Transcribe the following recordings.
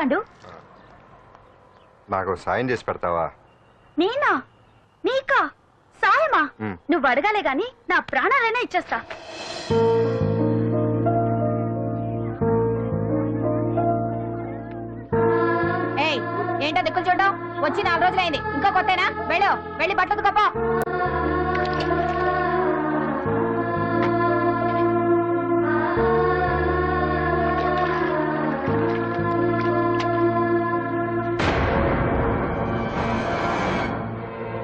పాండు. నాకు సాయం చేసి పెడతావా? నేనా? నీకా? సాయమా. నువ్వు అడగాలే గాని నా ప్రాణాలైనా ఇచ్చేస్తా. ఏయ్ ఏంటో దిక్కులు చూడడం? వచ్చి నాలుగు రోజులైంది. ఇంకా కొత్తేనా? వెళ్ళు వెళ్ళి బట్టలు కప్ప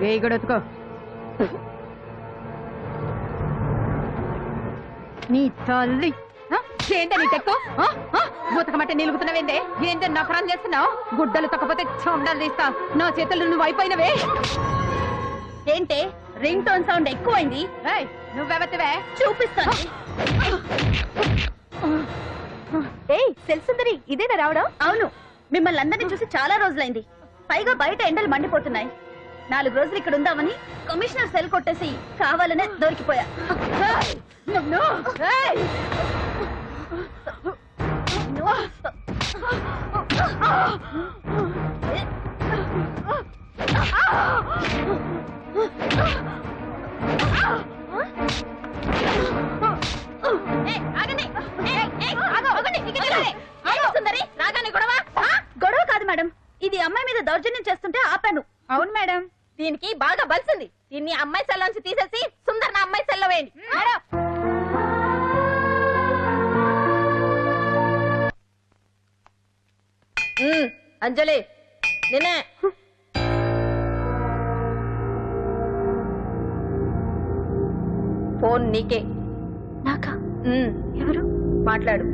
వేయి కూడా ఎత్తుకో నీ తల్లి? ఏంటి నీ తెక్కు? ఏంటి నకరం చేస్తున్నావు? గుడ్డలు తక్కపోతే చొండలు తీస్తా. నా చేతులు నువ్వు అయిపోయినవే. ఏంటే? రింగ్ టోన్ సౌండ్ ఎక్కువైంది. నువ్వెవతివే? చూపిస్తాను. ఏయ్ సెల్సుందరి ఇదేనా రావడం? అవును. మిమ్మల్ని అందరినీ చూసి చాలా రోజులైంది. పైగా బయట ఎండలు మండిపోతున్నాయి. నాలుగు రోజులు ఇక్కడ ఉందామని కమిషనర్ సెల్ కొట్టేసి కావాలనే దొరికిపోయా? గొడవ కాదు మేడం. ఇది అమ్మాయి మీద దౌర్జన్యం చేస్తుంటే ఆపాను. అవును మేడం. దీనికి బాగా బలిసింది. దీన్ని అమ్మాయి సెల్ నుంచి తీసేసి సుందర్ నా అమ్మాయి సెల్లో వేయండి. అంజలి నిన్నే. ఫోన్ నీకే. నాకా? ఎవరు? మాట్లాడు.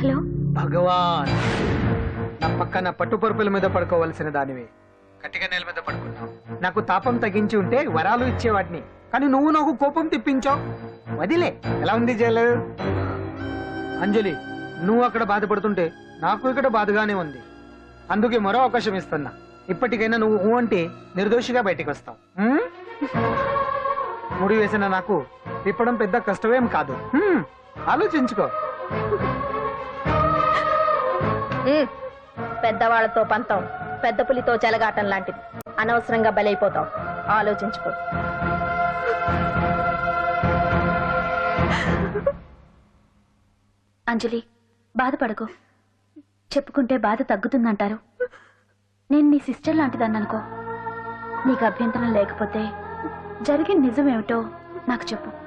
హలో? భగవాన్. పక్కన పట్టుపరుపుల మీద పడుకోవలసిన దానివి. కట్టిగా నేల మీద పడుకున్నావు. నాకు తాపం తగ్గించి ఉంటే వరాలు ఇచ్చేవాడిని కానీ నువ్వు నాకు కోపం తెప్పించావు. వదిలే. ఎలా ఉంది జైలు? అంజలి నువ్వు అక్కడ బాధపడుతుంటే నాకు ఇక్కడ బాధగానే ఉంది. అందుకే మరో అవకాశం ఇస్తున్నా. ఇప్పటికైనా నువ్వు ఊ అంటే నిర్దోషిగా బయటికి వస్తావు? ముడి వేసిన నాకు తిప్పడం పెద్ద కష్టమేం కాదు. ఆలోచించుకో. పెద్దవాళ్ళతో పంతం. పెద్ద పులితో చెలగాటం లాంటిది. అనవసరంగా బలైపోతాం. ఆలోచించుకో. అంజలి బాధపడకు. చెప్పుకుంటే బాధ తగ్గుతుందంటారు. నేను నీ సిస్టర్ లాంటిదాన్ని అనుకో నీకు అభ్యంతరం లేకపోతే జరిగిన నిజమేమిటో నాకు చెప్పు.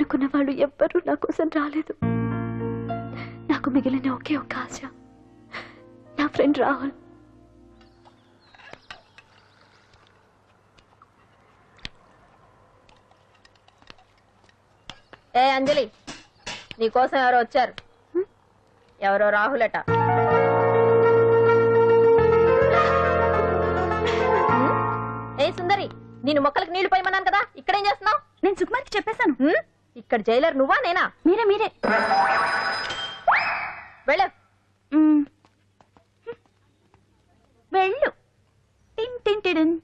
అనుకున్న వాళ్ళు ఎవ్వరూ నా కోసం రాలేదు. నాకు మిగిలిన ఒకే ఒక ఆశ. నా ఫ్రెండ్ రాహుల్. ఏ అంజలి నీకోసం ఎవరో వచ్చారు? ఎవరో రాహులట. ఏ సుందరి నేను మొక్కలకు నీళ్ళు పోయమన్నాను కదా ఇక్కడేం చేస్తున్నావు? నేను సుకుమార్కి చెప్పేశాను. ఇక్కడ జైలర్ నువ్వా నేనా? మీరే మీరే. వెళ్ళ. వెళ్ళు. టిన్ టిన్ టిడిన్.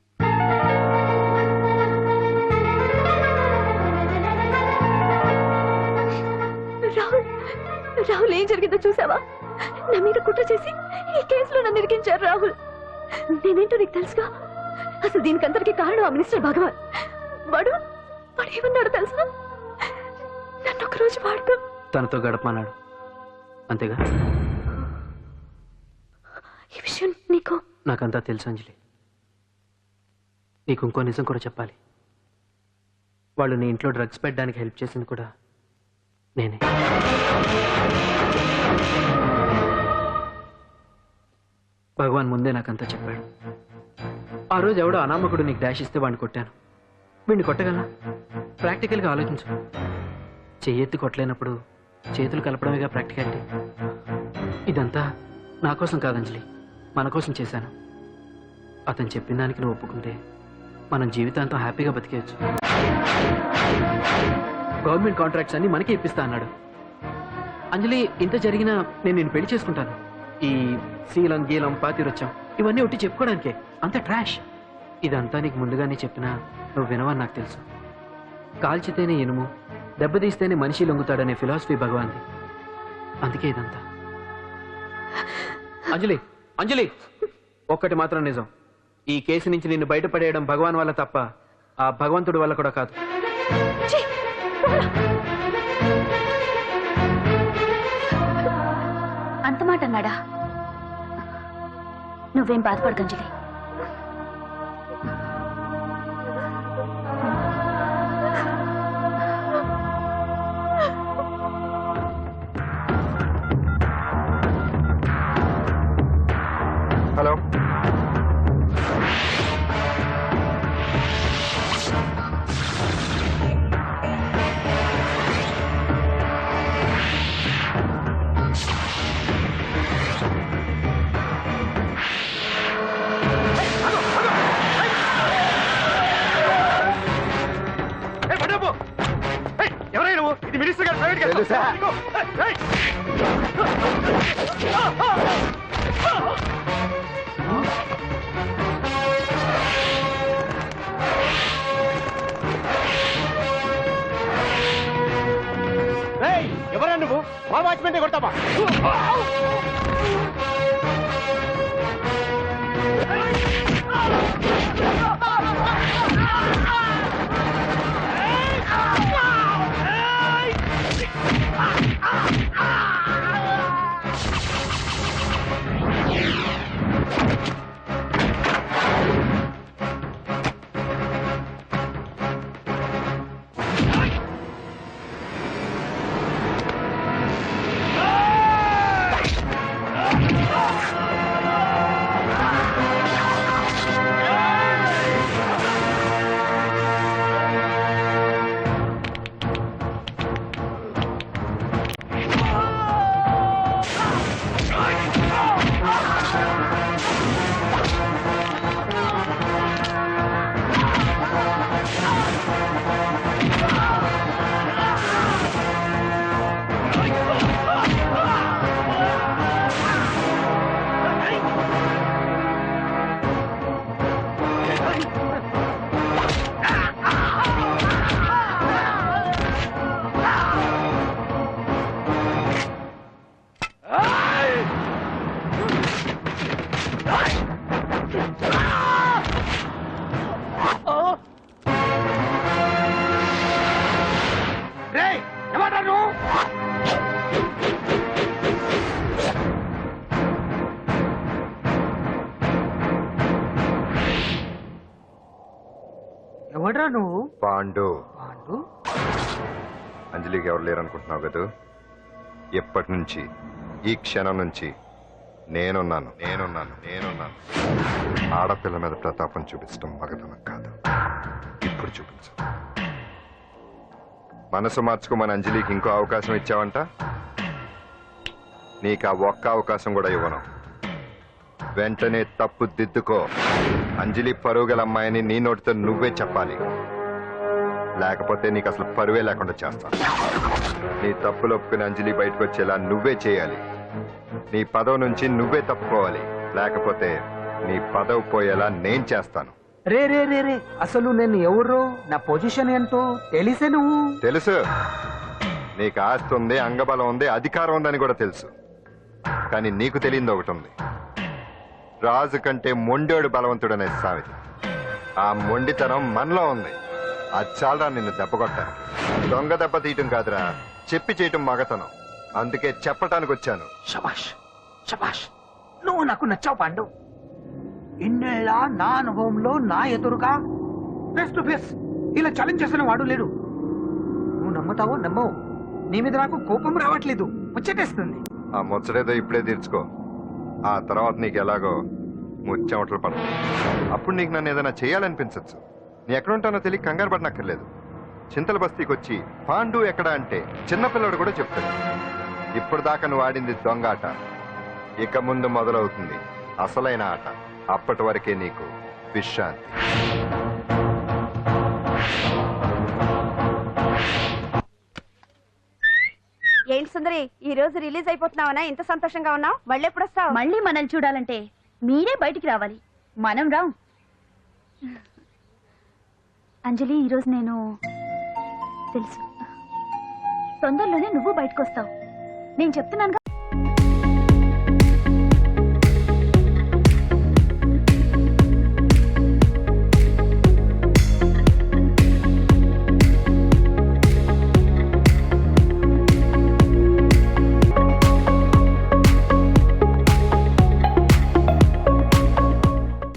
రాహుల్ రాహుల్ ఏం జరిగిందో చూసావా? నా మీద కుట్ర చేసి ఈ కేసులో నన్ను ఇరికించారు రాహుల్. నేనేంటో నీకు తెలుసుగా? అసలు దీనికంతటికి కారణం ఆ మినిస్టర్ భగవాన్. వాడు వాడు ఏమన్నాడు తెలుసా? రోజు వాడుతూ తనతో గడపమన్నాడు. అంతేగా? ఈ విషయం నీకు? నాకంతా తెలుసు అంజలి. నీకు ఇంకో నిజం కూడా చెప్పాలి. వాళ్ళు నీ ఇంట్లో డ్రగ్స్ పెట్టడానికి హెల్ప్ చేసింది కూడా నేనే. భగవాన్ ముందే నాకంతా చెప్పాడు. ఆ రోజు ఎవడో అనామకుడు నీకు డాష్ ఇస్తే వాడిని కొట్టాను. వీడిని కొట్టగలనా? ప్రాక్టికల్గా ఆలోచించు. చెయ్యెత్తి కొట్టలేనప్పుడు చేతులు కలపడమేగా ప్రాక్టికాలిటీ ఇదంతా నా కోసం కాదంజలి మన కోసం చేశాను. అతను చెప్పిన దానికి నువ్వు ఒప్పుకుంటే మనం జీవితాంతం హ్యాపీగా బతికేయచ్చు. గవర్నమెంట్ కాంట్రాక్ట్స్ అన్ని మనకి ఇప్పిస్తా అన్నాడు. అంజలి ఇంత జరిగినా నేను నేను పెళ్ళి చేసుకుంటాను. ఈ శీలం గీలం పాతిరొచ్చం ఇవన్నీ ఒట్టి చెప్పుకోవడానికే. అంత ట్రాష్ ఇదంతా నీకు ముందుగానే చెప్పినా నువ్వు వినవని నాకు తెలుసు. కాల్చితేనే ఇనుము దెబ్బతీస్తేనే మనిషి లొంగుతాడనే ఫిలాసఫీ భగవాన్ది. అందుకే ఇదంతా. అంజలి అంజలి! ఒక్కటి మాత్రం నిజం. ఈ కేసు నుంచి నిన్ను బయటపడేయడం భగవాన్ వల్ల తప్ప ఆ భగవంతుడి వల్ల కూడా కాదు. అంత మాట అన్నాడా? నువ్వేం బాధపడకంజలి. తెలుసా? ఎవరైనా నువ్వు? మా వాచ్మెంటే కొడతావా? ఎవడ్రా నువ్వు? పాండు. పాండు? అంజలికి ఎవరు లేరనుకుంటున్నావు కదా? ఎప్పటి నుంచి? ఈ క్షణం నుంచి. నేనున్నాను నేనున్నాను నేనున్నాను. ఆడపిల్ల మీద ప్రతాపం చూపించడం మగతనం కాదు. ఇప్పుడు చూపించు. మనసు మార్చుకోమని అంజలికి ఇంకో అవకాశం ఇచ్చావంట? నీకు ఆ ఒక్క అవకాశం కూడా ఇవ్వను. వెంటనే తప్పు దిద్దుకో. అంజలి పరుగుల అమ్మాయిని నీ నోటితో నువ్వే చెప్పాలి. లేకపోతే నీకు అసలు పరువే లేకుండా చేస్తాను నీ తప్పులు ఒప్పుకుని అంజలి బయటకు వచ్చేలా నువ్వే చేయాలి. నీ పదవి నుంచి నువ్వే తప్పుకోవాలి. లేకపోతే నీ పదవి పోయేలా నేను చేస్తాను. రే రే రే రే అసలు నేను ఎవరు? నా పొజిషన్ ఏంటో తెలిసే నువ్వు? తెలుసు. నీకు ఆస్తి ఉంది అంగబలం ఉంది అధికారం ఉందని కూడా తెలుసు. కానీ నీకు తెలియంది ఒకటి ఉంది. రాజు కంటే మొండోడు బలవంతుడనే సామెత ఆ మొండితనం మనలో ఉంది. అది చాలరా నిన్ను దెబ్బకొట్టాను దొంగ దెబ్బ తీయటం కాదురా. చెప్పి చేయటం మగతనం. అందుకే చెప్పటానికి వచ్చాను. శబాష్ శబాష్ నువ్వు నాకు నచ్చావు పాండు. ఇన్నేళ్ళ నా అనుభవంలో నా ఎదురుగా ఫేస్ టు ఫేస్ ఇలా ఛాలెంజ్ చేసిన వాడు లేడు. నువ్వు నమ్ముతావో నమ్మవు. నీ మీద నాకు కోపం రావట్లేదు. ముచ్చటేస్తుంది. ఆ ముచ్చటేదో ఇప్పుడే తీర్చుకో. ఆ తర్వాత నీకు ఎలాగో ముచ్చెమటలు పడతాయి. అప్పుడు నీకు నన్ను ఏదైనా చేయాలనిపించవచ్చు నీ ఎక్కడుంటానో తెలియ కంగారు పడనక్కర్లేదు. చింతల బస్తీకి వచ్చి పాండు ఎక్కడ? అంటే చిన్నపిల్లడు కూడా చెప్తాడు. ఇప్పుడు దాకా నువ్వు ఆడింది దొంగ ఆట. ఇక ముందు మొదలవుతుంది అసలైన ఆట. అప్పటి వరకే నీకు విశ్రాంతి. ఏంటి సుందరి. ఈ రోజు రిలీజ్ అయిపోతున్నావనా? ఎంత సంతోషంగా ఉన్నావు? మళ్ళీ ఎప్పుడు వస్తావు? మళ్ళీ మనల్ని చూడాలంటే మీరే బయటికి రావాలి. మనం రాం. అంజలి ఈరోజు నేను తెలుసు. తొందరలోనే నువ్వు బయటకు వస్తావు నేను చెప్తున్నాను